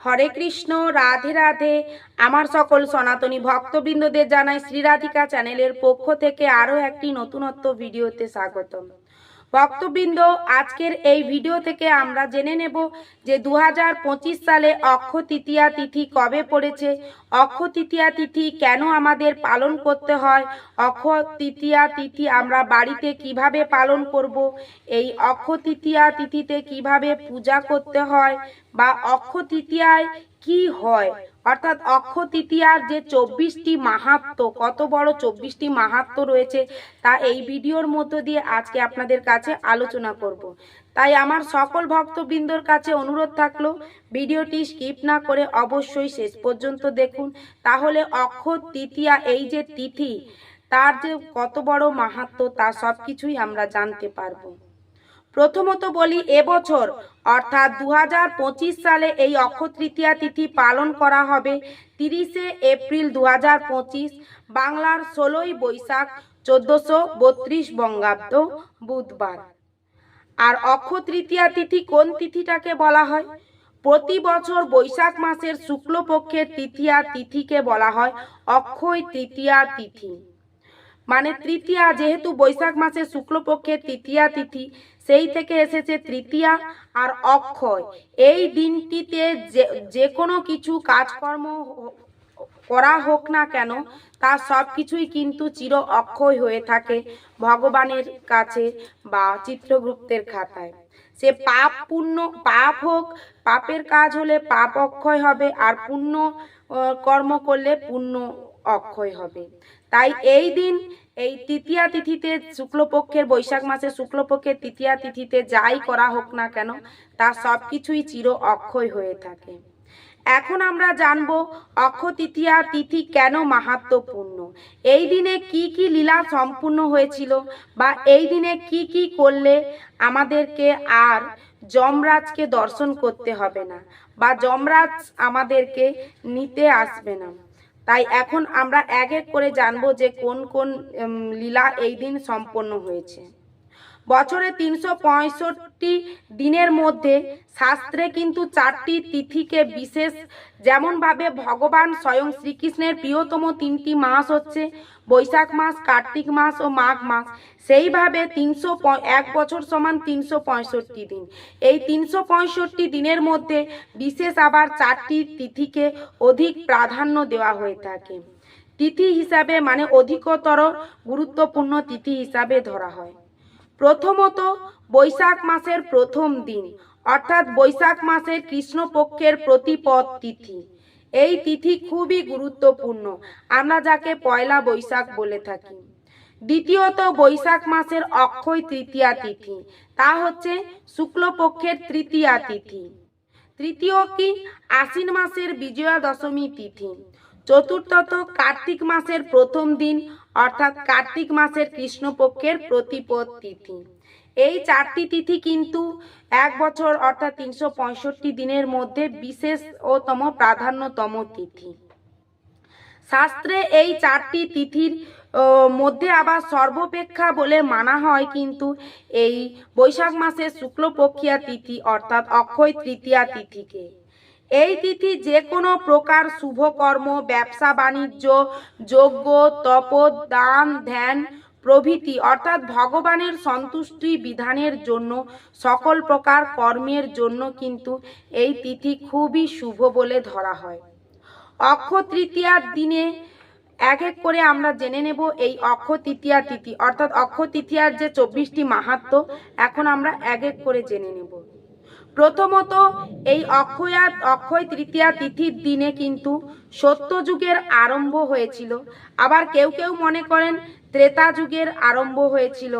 হরে কৃষ্ণ, রাধে রাধে। আমার সকল সনাতনী ভক্তবৃন্দদের জানাই শ্রীরাধিকা চ্যানেলের পক্ষ থেকে আরও একটি নতুনত্ব ভিডিওতে স্বাগতম। ভক্তবৃন্দ, আজকের এই ভিডিও থেকে আমরা জেনে নেব যে দু হাজার পঁচিশ সালে অক্ষ তৃতীয়া তিথি কবে পড়েছে, অক্ষ তৃতীয়া তিথি কেন আমাদের পালন করতে হয়, অক্ষ তৃতীয়া তিথি আমরা বাড়িতে কীভাবে পালন করব, এই অক্ষ তৃতীয়া তিথিতে কীভাবে পূজা করতে হয় বা অক্ষ তৃতীয়ায় কি হয়? অর্থাৎ অক্ষ তৃতীয়ার যে চব্বিশটি মাহাত্ম, কত বড় চব্বিশটি মাহাত্ম রয়েছে তা এই ভিডিওর মধ্য দিয়ে আজকে আপনাদের কাছে আলোচনা করব। তাই আমার সকল ভক্তবৃন্দর কাছে অনুরোধ থাকল, ভিডিওটি স্কিপ না করে অবশ্যই শেষ পর্যন্ত দেখুন। তাহলে অক্ষ তৃতীয়া এই যে তিথি, তার যে কত বড় মাহাত্ম তা সব কিছুই আমরা জানতে পারব। প্রথমত বলি এবছর অর্থাৎ দু হাজার পঁচিশ সালে এই অক্ষ তৃতীয়া তিথি পালন করা হবে। তিরিশে এপ্রিল দু হাজার পঁচিশ, বাংলার ষোলোই বৈশাখ, চোদ্দোশো বত্রিশ বঙ্গাব্দ, বুধবার। আর অক্ষ তৃতীয়া তিথি কোন তিথিটাকে বলা হয়? প্রতি বছর বৈশাখ মাসের শুক্লপক্ষের তৃতীয়া তিথিকে বলা হয় অক্ষয় তৃতীয়া তিথি। মানে তৃতীয়া, যেহেতু বৈশাখ মাসে শুক্লপক্ষের তৃতীয়া তিথি, সেই থেকে এসেছে তৃতীয়া আর অক্ষয়। এই দিনটিতে যে যে কোনো কিছু কাজকর্ম করা হোক না কেন, তা সব কিছুই কিন্তু চির অক্ষয় হয়ে থাকে ভগবানের কাছে বা চিত্রগুপ্তের খাতায়। সে পাপ পুণ্য, পাপ হোক, পাপের কাজ হলে পাপ অক্ষয় হবে আর পুণ্য কর্ম করলে পুণ্য অক্ষয় হবে। তাই এই দিন এই তৃতীয়া তিথিতে শুক্লপক্ষের বৈশাখ মাসে শুক্লপক্ষের তৃতীয়া তিথিতে যাই করা হোক না কেন তা সব কিছুই চির অক্ষয় হয়ে থাকে। এখন আমরা জানব অক্ষ তৃতীয়া তিথি কেন মাহাত্মপূর্ণ? এই দিনে কি কি লীলা সম্পূর্ণ হয়েছিল বা এই দিনে কি কি করলে আমাদেরকে আর যমরাজকে দর্শন করতে হবে না বা যমরাজ আমাদেরকে নিতে আসবে না? তাই এখন আমরা এক এক করে জানব যে কোন কোন লীলা এই দিন সম্পন্ন হয়েছে। বছরে তিনশো পঁয়ষট্টি পঁয়ষট্টি দিনের মধ্যে শাস্ত্রে কিন্তু চারটি তিথিকে বিশেষ যেমনভাবে ভগবান স্বয়ং শ্রীকৃষ্ণের প্রিয়তম তিনটি মাস হচ্ছে বৈশাখ মাস, কার্তিক মাস ও মাঘ মাস। সেইভাবে তিনশো এক বছর সমান তিনশো পঁয়ষট্টি দিন। এই তিনশো পঁয়ষট্টি দিনের মধ্যে বিশেষ আবার চারটি তিথিকে অধিক প্রাধান্য দেওয়া হয়ে থাকে। তিথি হিসাবে মানে অধিকতর গুরুত্বপূর্ণ তিথি হিসাবে ধরা হয়। প্রথমত বৈশাখ মাসের প্রথম দিন, অর্থাৎ বৈশাখ মাসের কৃষ্ণপক্ষের প্রতিপদ তিথি। এই তিথি খুবই গুরুত্বপূর্ণ। আমরা যাকে পয়লা বৈশাখ বলে থাকি। দ্বিতীয়ত বৈশাখ মাসের অক্ষয় তৃতীয়া তিথি। তা হচ্ছে শুক্লপক্ষের তৃতীয়া তিথি। তৃতীয় কি? আশ্বিন মাসের বিজয়া দশমী তিথি। চতুর্থত কার্তিক মাসের প্রথম দিন, অর্থাৎ কার্তিক মাসের কৃষ্ণপক্ষের প্রতিপদ তিথি। এই চারটি তিথি কিন্তু এক বছর, অর্থাৎ তিনশো পঁয়ষট্টি দিনের মধ্যে বিশেষ ও তম প্রাধান্যতম তিথি। শাস্ত্রে এই চারটি তিথির মধ্যে আবার সর্বাপেক্ষা বলে মানা হয় কিন্তু এই বৈশাখ মাসের শুক্লপক্ষিয়া তিথি, অর্থাৎ অক্ষয় তৃতীয়া তিথিকে। এই তিথি যে কোনো প্রকার শুভকর্ম ব্যবসা, বাণিজ্য, যজ্ঞ তপ দান, ধ্যান, প্রভৃতি, অর্থাৎ ভগবানের সন্তুষ্টি বিধানের জন্য, সকল প্রকার কর্মের জন্য কিন্তু এই তিথি খুবই শুভ বলে ধরা হয়। অক্ষ তৃতীয়ার দিনে এক এক করে আমরা জেনে নেব এই অক্ষ তৃতীয়া তিথি, অর্থাৎ অক্ষ তৃতীয়ার যে চব্বিশটি মাহাত্ম, এখন আমরা এক এক করে জেনে নেব। প্রথমত, এই অক্ষয়া, অক্ষয় তৃতীয়া তিথির দিনে কিন্তু সত্যযুগের আরম্ভ হয়েছিল। আবার কেউ কেউ মনে করেন ত্রেতা যুগের আরম্ভ হয়েছিল।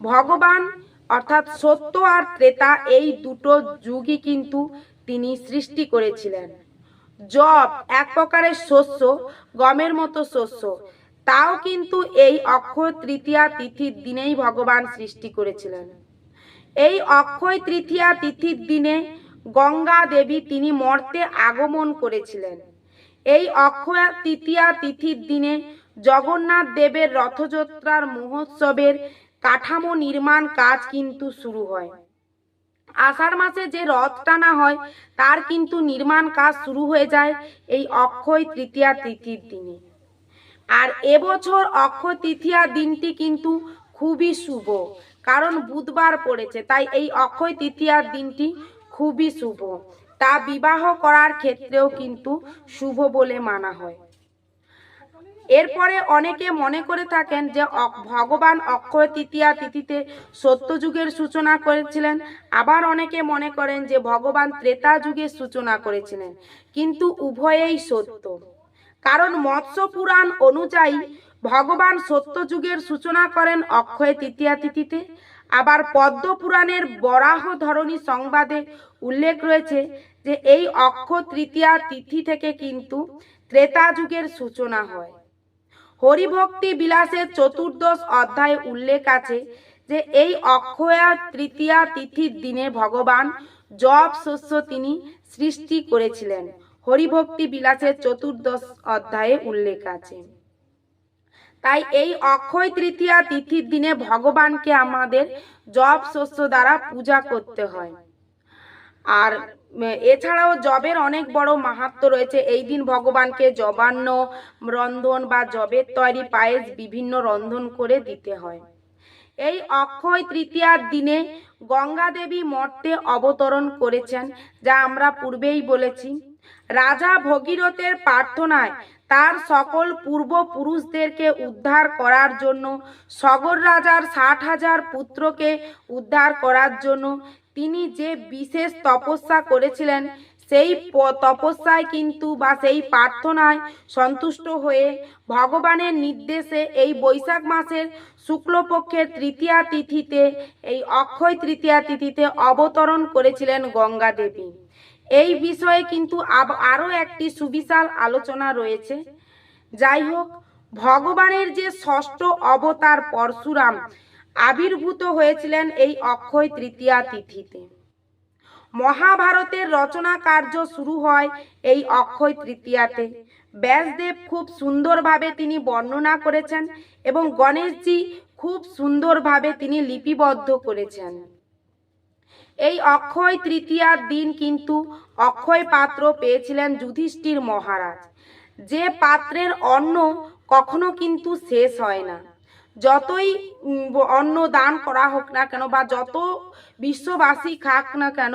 ভগবান, অর্থাৎ সত্য আর ত্রেতা এই দুটো যুগই কিন্তু তিনি সৃষ্টি করেছিলেন। জব এক প্রকারের শস্য, গমের মতো শস্য। তাও কিন্তু এই অক্ষয় তৃতীয়া তিথির দিনেই ভগবান সৃষ্টি করেছিলেন। এই অক্ষয় তৃতীয়া তিথির দিনে গঙ্গা দেবী তিনি মর্তে আগমন করেছিলেন। এই অক্ষয় তৃতীয়া তিথির দিনে জগন্নাথ দেবের রথযাত্রার মহোৎসবের কাঠামো নির্মাণ কাজ কিন্তু শুরু হয়। আষাঢ় মাসে যে রথ টানা হয়, তার কিন্তু নির্মাণ কাজ শুরু হয়ে যায় এই অক্ষয় তৃতীয়া তিথির দিনে। আর এবছর অক্ষয় তৃতীয়া দিনটি কিন্তু খুবই শুভ। কারণ বুধবার পড়েছে, তাই এই অক্ষয় তৃতীয়ার দিনটি খুবই শুভ। তা বিবাহ করার ক্ষেত্রেও কিন্তু শুভ বলে মানা হয়। এরপরে অনেকে মনে করে থাকেন যে ভগবান অক্ষয় তৃতীয়া তিথিতে সত্যযুগের সূচনা করেছিলেন। আবার অনেকে মনে করেন যে ভগবান ত্রেতা যুগের সূচনা করেছিলেন। কিন্তু উভয়েই সত্য। কারণ মৎস্য পুরাণ অনুযায়ী ভগবান সত্যযুগের সূচনা করেন অক্ষয় তৃতীয়া তিথিতে। আবার পদ্ম পুরাণের বরাহ ধরনী সংবাদে উল্লেখ রয়েছে যে, এই অক্ষ তৃতীয়া তিথি থেকে কিন্তু ত্রেতা যুগের সূচনা হয়। হরিভক্তি বিলাসের চতুর্দশ অধ্যায়ে উল্লেখ আছে যে, এই অক্ষয়া তৃতীয়া তিথির দিনে ভগবান জব শস্য তিনি সৃষ্টি করেছিলেন। হরিভক্তি বিলাসের চতুর্দশ অধ্যায়ে উল্লেখ আছে। তাই এই অক্ষয় তৃতীয়া তিথির দিনে ভগবানকে আমাদের জব শস্য দ্বারা পূজা করতে হয়। আর এছাড়াও জবের অনেক বড় মাহাত্ম রয়েছে। এই দিন ভগবানকে জবান্ন, রন্ধন বা জবের তৈরি পায়েস বিভিন্ন রন্ধন করে দিতে হয়। এই অক্ষয় তৃতীয়ার দিনে গঙ্গা দেবী মর্তে অবতরণ করেছেন, যা আমরা পূর্বেই বলেছি। রাজা ভগীরথের প্রার্থনায় তার সকল পূর্বপুরুষদেরকে উদ্ধার করার জন্য, সগর রাজার ষাট হাজার পুত্রকে উদ্ধার করার জন্য তিনি যে বিশেষ তপস্যা করেছিলেন, সেই তপস্যায় কিন্তু বা সেই প্রার্থনায় সন্তুষ্ট হয়ে ভগবানের নির্দেশে এই বৈশাখ মাসের শুক্লপক্ষের তৃতীয়া তিথিতে, এই অক্ষয় তৃতীয়া তিথিতে অবতরণ করেছিলেন গঙ্গা দেবী এই বিষয়ে কিন্তু আরও একটি সুবিশাল আলোচনা রয়েছে। যাই হোক, ভগবানের যে ষষ্ঠ অবতার পরশুরাম আবির্ভূত হয়েছিলেন এই অক্ষয় তৃতীয়া তিথিতে। মহাভারতের রচনা কার্য শুরু হয় এই অক্ষয় তৃতীয়াতে। ব্যাসদেব খুব সুন্দরভাবে তিনি বর্ণনা করেছেন এবং গণেশজি খুব সুন্দরভাবে তিনি লিপিবদ্ধ করেছেন। এই অক্ষয় তৃতীয়ার দিন কিন্তু অক্ষয় পাত্র পেয়েছিলেন যুধিষ্ঠির মহারাজ। যে পাত্রের অন্ন কখনো কিন্তু শেষ হয় না। যতই অন্ন দান করা হোক না কেন বা যত বিশ্ববাসী খাক না কেন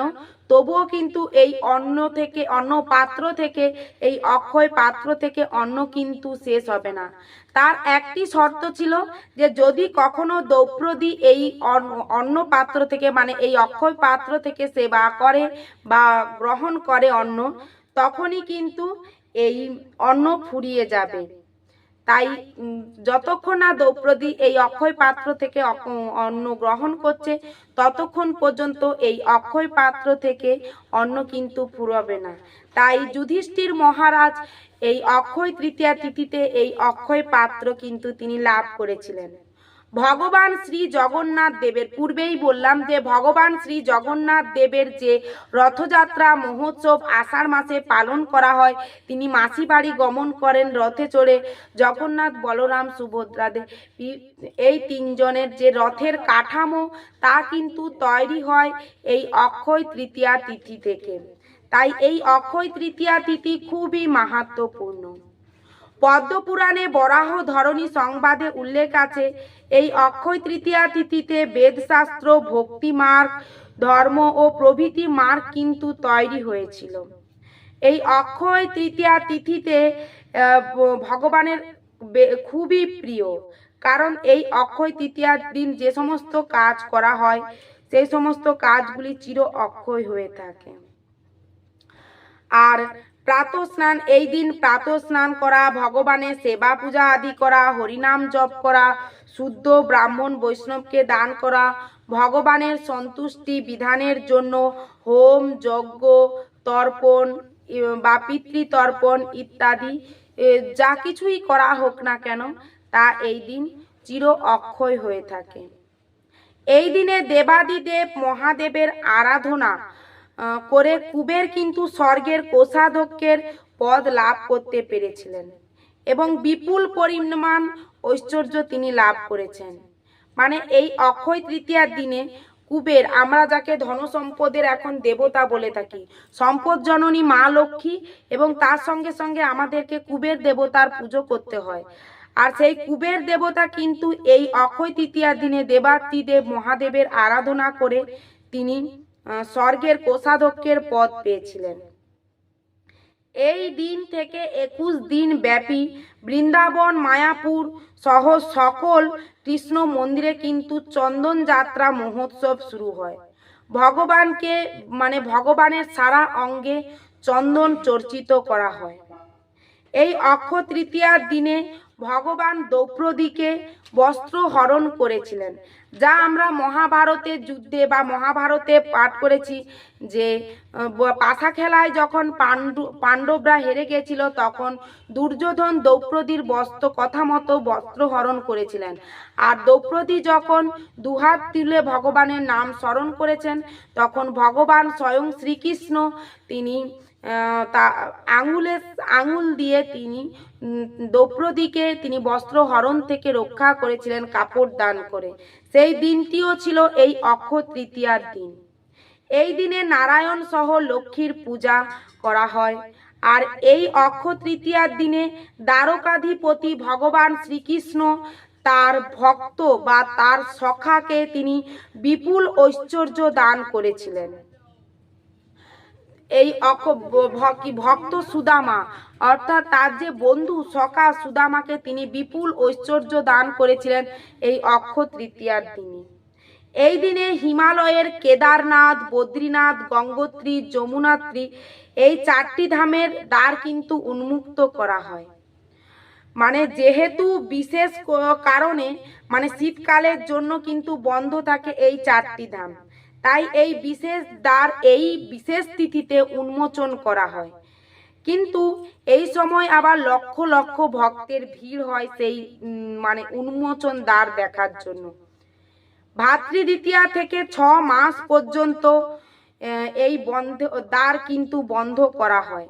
তবুও কিন্তু এই অন্ন থেকে, অন্ন পাত্র থেকে, এই অক্ষয় পাত্র থেকে অন্ন কিন্তু শেষ হবে না। তার একটি শর্ত ছিল যে যদি কখনো দ্রৌপদী এই অন্ন- পাত্র থেকে মানে এই অক্ষয় পাত্র থেকে সেবা করে বা গ্রহণ করে অন্ন, তখনই কিন্তু এই অন্ন ফুরিয়ে যাবে। তাই যতক্ষণ না দ্রৌপদী এই অক্ষয় পাত্র থেকে অন্ন গ্রহণ করছে, ততক্ষণ পর্যন্ত এই অক্ষয় পাত্র থেকে অন্ন কিন্তু ফুরবে না। তাই যুধিষ্ঠির মহারাজ এই অক্ষয় তৃতীয়া তিথিতে এই অক্ষয় পাত্র কিন্তু তিনি লাভ করেছিলেন। ভগবান শ্রী জগন্নাথ দেবের, পূর্বেই বললাম যে ভগবান শ্রী জগন্নাথ দেবের যে রথযাত্রা, মহোৎসব আষাঢ় মাসে পালন করা হয়, তিনি মাসি বাড়ি গমন করেন, রথে চড়ে জগন্নাথ বলরাম সুভদ্রা দেব এই তিনজনের যে রথের কাঠামো, তা কিন্তু তৈরি হয় এই অক্ষয় তৃতীয়া তিথি থেকে। তাই এই অক্ষয় তৃতীয়া তিথি খুবই মাহাত্মপূর্ণ। পদ্মপুরাণে বরাহ ধরনী সংবাদে উল্লেখ আছে, এই অক্ষয় তৃতীয়া তিথিতে বেদশাস্ত্র, ভক্তি মার্গ, ধর্ম ও প্রভৃতি মার্গ কিন্তু তৈরি হয়েছিল। এই অক্ষয় তৃতীয়া তিথিতে ভগবানের খুবই প্রিয়, কারণ এই অক্ষয় তৃতীয়ার দিন যে সমস্ত কাজ করা হয়, সেই সমস্ত কাজগুলি চির অক্ষয় হয়ে থাকে। আর প্রাত স্নান এই দিন প্রাত স্নান করা, ভগবানের সেবা পূজা আদি করা, হরিনাম জপ করা, শুদ্ধ ব্রাহ্মণ বৈষ্ণবকে দান করা, ভগবানের সন্তুষ্টি বিধানের জন্য হোম, যজ্ঞ, তর্পণ বা পিতৃতর্পণ ইত্যাদি যা কিছুই করা হোক না কেন, তা এই দিন চির অক্ষয় হয়ে থাকে। এই দিনে দেবাদিদেব মহাদেবের আরাধনা করে কুবের কিন্তু স্বর্গের কোষাধ্যক্ষের পদ লাভ করতে পেরেছিলেন এবং বিপুল পরিমাণ ঐশ্বর্য তিনি লাভ করেছেন। মানে এই অক্ষয় তৃতীয়ার দিনে কুবের, আমরা যাকে ধন সম্পদের এখন দেবতা বলে থাকি, সম্পদ জননী মা লক্ষ্মী এবং তার সঙ্গে সঙ্গে আমাদেরকে কুবের দেবতার পুজো করতে হয়। আর সেই কুবের দেবতা কিন্তু এই অক্ষয় তৃতীয়ার দিনে দেবাত্রিদেব মহাদেবের আরাধনা করে তিনি স্বর্গের কোষাধ্যক্ষের পদ পেয়েছিলেন। এই দিন থেকে একুশ দিন ব্যাপী বৃন্দাবন, মায়াপুর সহ সকল কৃষ্ণ মন্দিরে কিন্তু চন্দন যাত্রা মহোৎসব শুরু হয়। ভগবানকে মানে ভগবানের সারা অঙ্গে চন্দন চর্চিত করা হয়। এই অক্ষ তৃতীয়ার দিনে ভগবান দ্রৌপদীকে বস্ত্র হরণ করেছিলেন, যা আমরা মহাভারতের যুদ্ধে বা মহাভারতে পাঠ করেছি যে পাশা খেলায় যখন পাণ্ডু, পাণ্ডবরা হেরে গেছিল, তখন দুর্যোধন দ্রৌপদীর বস্ত্র কথা মতো বস্ত্র হরণ করেছিলেন। আর দ্রৌপদী যখন দুহাত তুলে ভগবানের নাম স্মরণ করেছেন, তখন ভগবান স্বয়ং শ্রীকৃষ্ণ, তিনি তা আঙুলে, আঙুল দিয়ে তিনি দ্রৌপদীকে তিনি বস্ত্র হরণ থেকে রক্ষা করেছিলেন, কাপড় দান করে। সেই দিনটিও ছিল এই অক্ষ তৃতীয়ার দিন। এই দিনে নারায়ণ সহ লক্ষ্মীর পূজা করা হয়। আর এই অক্ষ তৃতীয়ার দিনে দ্বারকাধিপতি ভগবান শ্রীকৃষ্ণ তার ভক্ত বা তার সখাকে তিনি বিপুল ঐশ্বর্য দান করেছিলেন। এই ভ- ভক্ত সুদামা। অর্থাৎ তার যে বন্ধু সখা সুদামাকে তিনি বিপুল ঐশ্বর্য দান করেছিলেন এই অক্ষ তৃতীয়ার দিনে। এই দিনে হিমালয়ের কেদারনাথ, বদ্রীনাথ, গঙ্গোত্রী, যমুনাত্রী এই চারটি ধামের দ্বার কিন্তু উন্মুক্ত করা হয়। মানে যেহেতু বিশেষ কারণে মানে শীতকালের জন্য কিন্তু বন্ধ থাকে এই চারটি ধাম। তাই এই বিশেষ দ্বার এই বিশেষ তিথিতে উন্মোচন করা হয়। কিন্তু এই সময় আবার লক্ষ লক্ষ ভক্তের ভিড় হয় সেই মানে উন্মোচন দ্বার দেখার জন্য। ভাতৃদ্বিতীয়া থেকে ছ মাস পর্যন্ত এই বন্ধ, দ্বার কিন্তু বন্ধ করা হয়।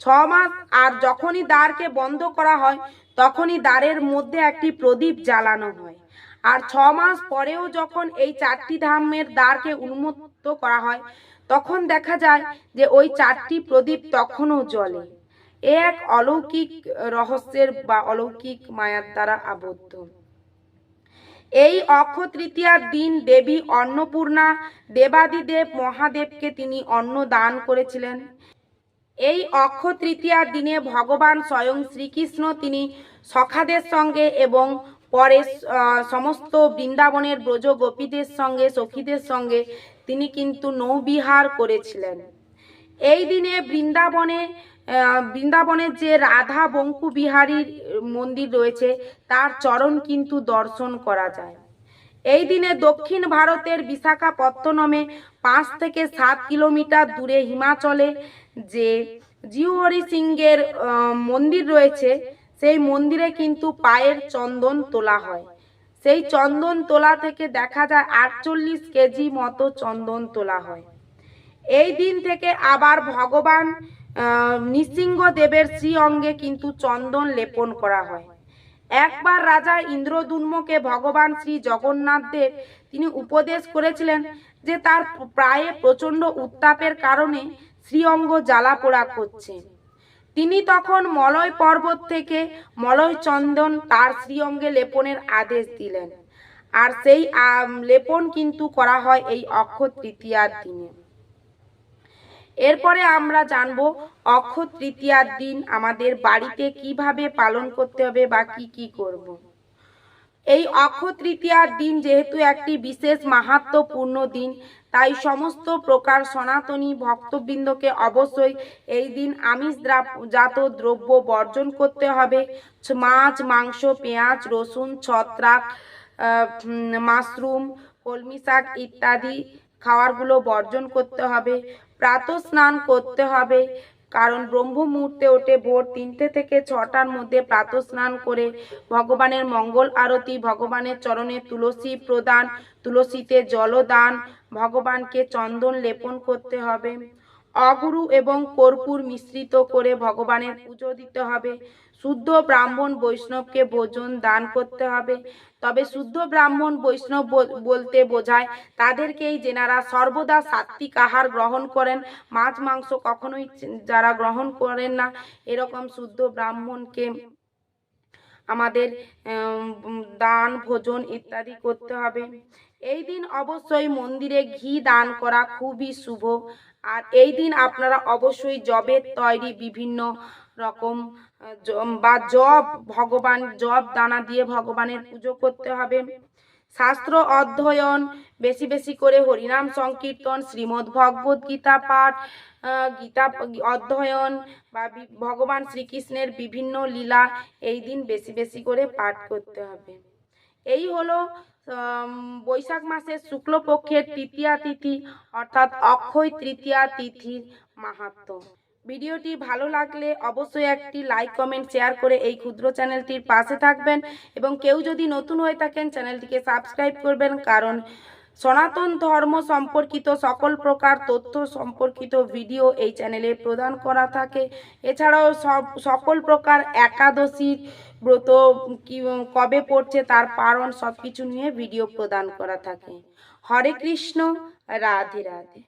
ছ মাস, আর যখনই দ্বারকে বন্ধ করা হয়, তখনই দ্বারের মধ্যে একটি প্রদীপ জ্বালানো হয়। আর ছ মাস পরেও যখন এই চারটি ধামের দ্বারকে উন্মুক্ত করা হয়, তখন দেখা যায় যে ওই চারটি প্রদীপ তখনও জ্বলে। এ এক অলৌকিক রহস্যের বা অলৌকিক মায়ার দ্বারা আবদ্ধ। এই অক্ষ তৃতীয়ার দিন দেবী অন্নপূর্ণা দেবাদিদেব মহাদেবকে তিনি অন্ন দান করেছিলেন। এই অক্ষ তৃতীয়ার দিনে ভগবান স্বয়ং শ্রীকৃষ্ণ, তিনি সখাদের সঙ্গে এবং পরে সমস্ত বৃন্দাবনের ব্রজ গোপীদের সঙ্গে, সখীদের সঙ্গে তিনি কিন্তু নৌবিহার করেছিলেন। এই দিনে বৃন্দাবনে বৃন্দাবনের যে রাধা বঙ্কু বিহারীর মন্দির রয়েছে, তার চরণ কিন্তু দর্শন করা যায়। এই দিনে দক্ষিণ ভারতের বিশাখাপত্তনমে পাঁচ থেকে সাত কিলোমিটার দূরে হিমাচলে যে জিউহরি সিংহের মন্দির রয়েছে সেই মন্দিরে কিন্তু পায়ের চন্দন তোলা হয়। সেই চন্দন তোলা থেকে দেখা যায় আটচল্লিশ কেজি মতো চন্দন তোলা হয়। এই দিন থেকে আবার ভগবান আহ, নৃসিংহদেবের শ্রী অঙ্গে কিন্তু চন্দন লেপন করা হয়। একবার রাজা ইন্দ্রদুন্মকে ভগবান শ্রী জগন্নাথ দেব তিনি উপদেশ করেছিলেন যে তার প্রায় প্রচণ্ড উত্তাপের কারণে শ্রীঅঙ্গ জ্বালা পোড়া করছে। তিনি তখন মলয় পর্বত থেকে মলয় চন্দন তার শ্রীঅঙ্গে লেপনের আদেশ দিলেন আর সেই লেপন কিন্তু করা হয় এই অক্ষ তৃতীয়ার দিনে এরপরে আমরা জানব অক্ষ তৃতীয়ার দিন আমাদের বাড়িতে কীভাবে পালন করতে হবে বা কি কি করব। এই অক্ষ তৃতীয়ার দিন যেহেতু একটি বিশেষ মাহাত্মপূর্ণ দিন, তাই সমস্ত প্রকার সনাতনী ভক্তবৃন্দকে অবশ্যই এই দিন আমিষ জাত দ্রব্য বর্জন করতে হবে। মাছ, মাংস, পেঁয়াজ, রসুন, ছত্রাক মাশরুম, কলমি শাক ইত্যাদি খাবারগুলো বর্জন করতে হবে। প্রাত স্নান করতে হবে। কারণ ব্রহ্ম মুহূর্তে ওঠে ভোর তিনটে থেকে ছটার মধ্যে প্রাত স্নান করে ভগবানের মঙ্গল আরতি, ভগবানের চরণে তুলসী প্রদান, তুলসীতে জলদান, ভগবানকে চন্দন লেপন করতে হবে। অগুরু এবং কর্পূর মিশ্রিত করে ভগবানের পুজো দিতে হবে। শুদ্ধ ব্রাহ্মণ বৈষ্ণবকে ভোজন দান করতে হবে। তবে শুদ্ধ ব্রাহ্মণ বৈষ্ণব বলতে বোঝায় তাদেরকেই যেনারা সর্বদা সাত্বিক আহার গ্রহণ করেন। মাছ, মাংস কখনোই যারা গ্রহণ করেন না, এরকম শুদ্ধ ব্রাহ্মণকে আমাদের দান, ভোজন ইত্যাদি করতে হবে। এই দিন অবশ্যই মন্দিরে ঘি দান করা খুবই শুভ। আর এই দিন আপনারা অবশ্যই জবের তৈরি বিভিন্ন রকম বা জব, ভগবান, জব দানা দিয়ে ভগবানের পুজো করতে হবে। শাস্ত্র অধ্যয়ন, বেশি বেশি করে হরিনাম সংকীর্তন, শ্রীমদ্ ভগবত গীতা পাঠ গীতা অধ্যয়ন, বা ভগবান শ্রীকৃষ্ণের বিভিন্ন লীলা এই দিন বেশি বেশি করে পাঠ করতে হবে। এই হলো বৈশাখ মাসের শুক্লপক্ষের তৃতীয়া তিথি, অর্থাৎ অক্ষয় তৃতীয়া তিথির মাহাত্ম্য ভিডিওটি ভালো লাগলে অবশ্যই একটি লাইক, কমেন্ট, শেয়ার করে এই ক্ষুদ্র চ্যানেলটির পাশে থাকবেন এবং কেউ যদি নতুন হয়ে থাকেন চ্যানেলটিকে সাবস্ক্রাইব করবেন কারণ সনাতন ধর্ম সম্পর্কিত সকল প্রকার তথ্য সম্পর্কিত ভিডিও এই চ্যানেলে প্রদান করা থাকে। এছাড়াও সব, সকল প্রকার একাদশীর ব্রত কি, কবে পড়ছে তার পারণ সব কিছু নিয়ে ভিডিও প্রদান করা থাকে। হরে কৃষ্ণ, রাধে রাধে।